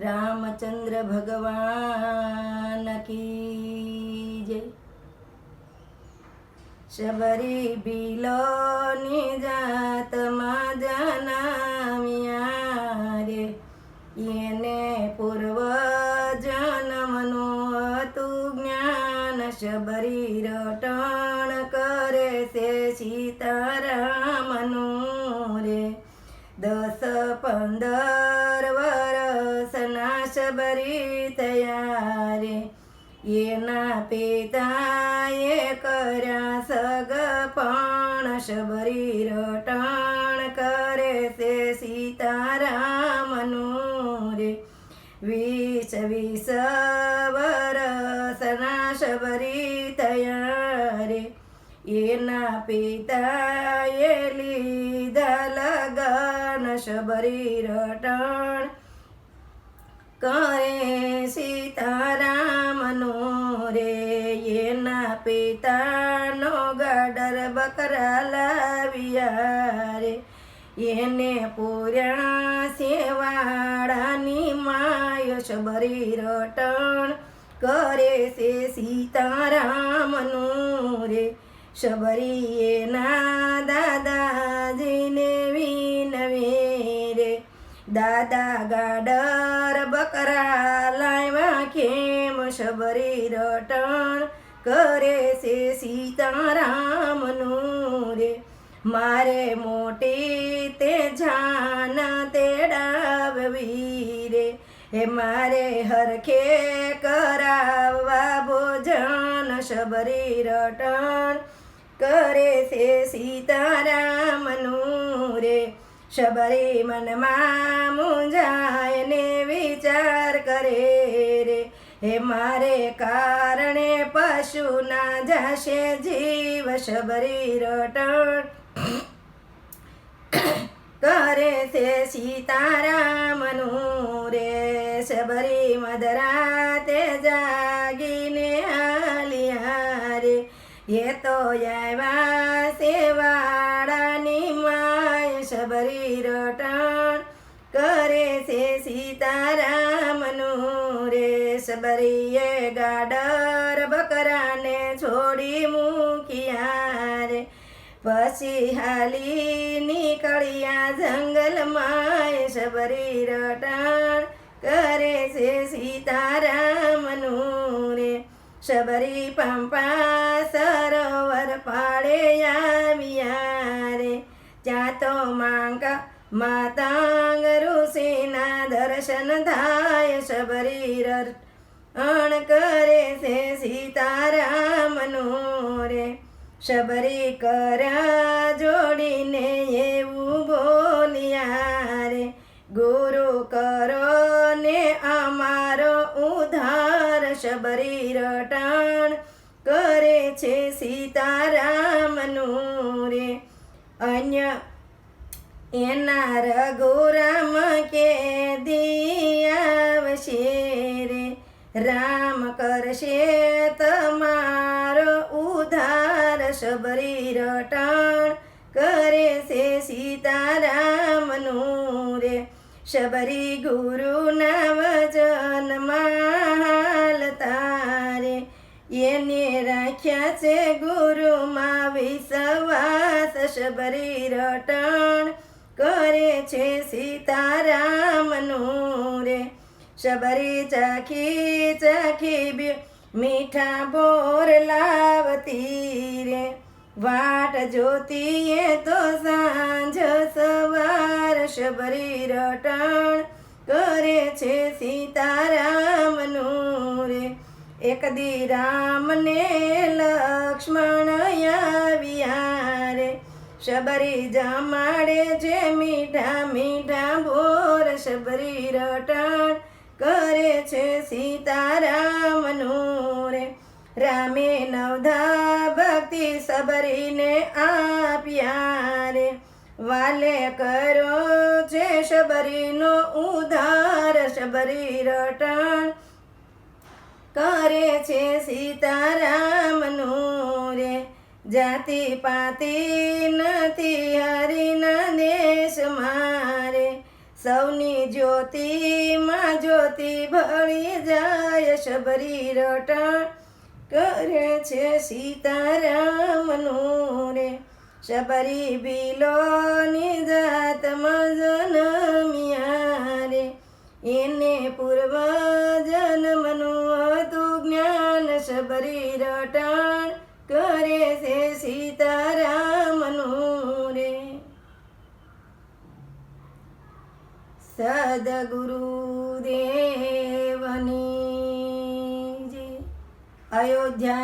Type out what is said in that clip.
રામચંદ્ર ભગવાન કી જય. શબરી બિલોની જાતમાં એના પિતાએ કર્યા સગ પણ શબરી રટણ કરે છે સીતારામનું રે. વીસ વીસ વરસના શબરી તયા રે. એના પિતાએ લીધા લગન શબરી રટણ કરે સીતારામ પિતાનો ગાડર બકરા લાવ્યા રે. એને પૂર્યા સેવાડાની માય ભરી રટણ કરે છે સીતારામનું રે. શબરીએ ના દાદાજીને વિનવે રે. દાદા ગાડર બકરા લાવ્યા કેમ? શબરી રટણ કરે છે સીતારામનું રે. મારે મોટી તે જાન તેડાવવી રે. હે મારે હરખે કરાવવા ભોજન શબરી રટણ કરે છે સીતારામનું રે. શબરી મનમાં મુંજાય ને વિચાર કરે હે મારે કારણે પશુના જશે જીવ શબરી રટણ. કરે છે સીતારામનું રે શબરી મધરાતે જાગીને આલિયા રે એ તો આવ્યા સેવાડાની રે શબરીએ ગાડર બકરાને છોડી મૂક્યા રે. પછી હાલી નીકળ્યા જંગલમાં સબરી રટાણ કરે છે સીતારામનું રે. શબરી પંપા સરોવર પાડે આવ્યા રે. ત્યાં તો માંગા માતાંગ ઋષિના દર્શન થાય શબરી અણ કરે છે સીતારામનું રે શબરી કરા જોડીને એવું બોલ્યા રે, ગુરુ કરો ને અમારો ઉધાર શબરી રટણ કરે છે સીતારામનું રે અન્ય એના રઘુરામ કે દિયાવશે રે. રામ કરશે તમારો ઉધાર શબરી રટણ કરે છે સીતારામનું રે શબરી ગુરુના વચનમાં હાલતા રે એને રાખ્યા છે ગુરુમાં વિશ્વાસ શબરી રટણ કરે છે સીતારામનું રે શબરી ચાખી ચાખી બે મીઠા બોર લાવતી રે વાટ જોતીએ તો સાંજ સવાર શબરી રટણ કરે છે સીતારામનું રે એક દી રામને લક્ષ્મણ આવ્યા રે શબરી જમાડે છે મીઠા મીઠા બોર શબરી રટણ કરે છે સીતારામનું રે રામે નવધા ભક્તિ સબરીને આપ્યા રે વાલે કરો છે શબરીનો ઉધાર શબરી રટણ. કરે છે સીતારામનું રે જાતિ પાતિ નથી હરિના દેશ મારે. સૌની જ્યોતિમાં જ્યોતિ ભળી જાય શબરી રટણ કરે છે સીતારામનું રે. શબરી ભીલોની જાતમાં જનમિયા રે. એને પૂર્વ જન્મનું હતું જ્ઞાન શબરી રટણ કરે છે સીતારામનું રે. સદગુરુ अयोध्या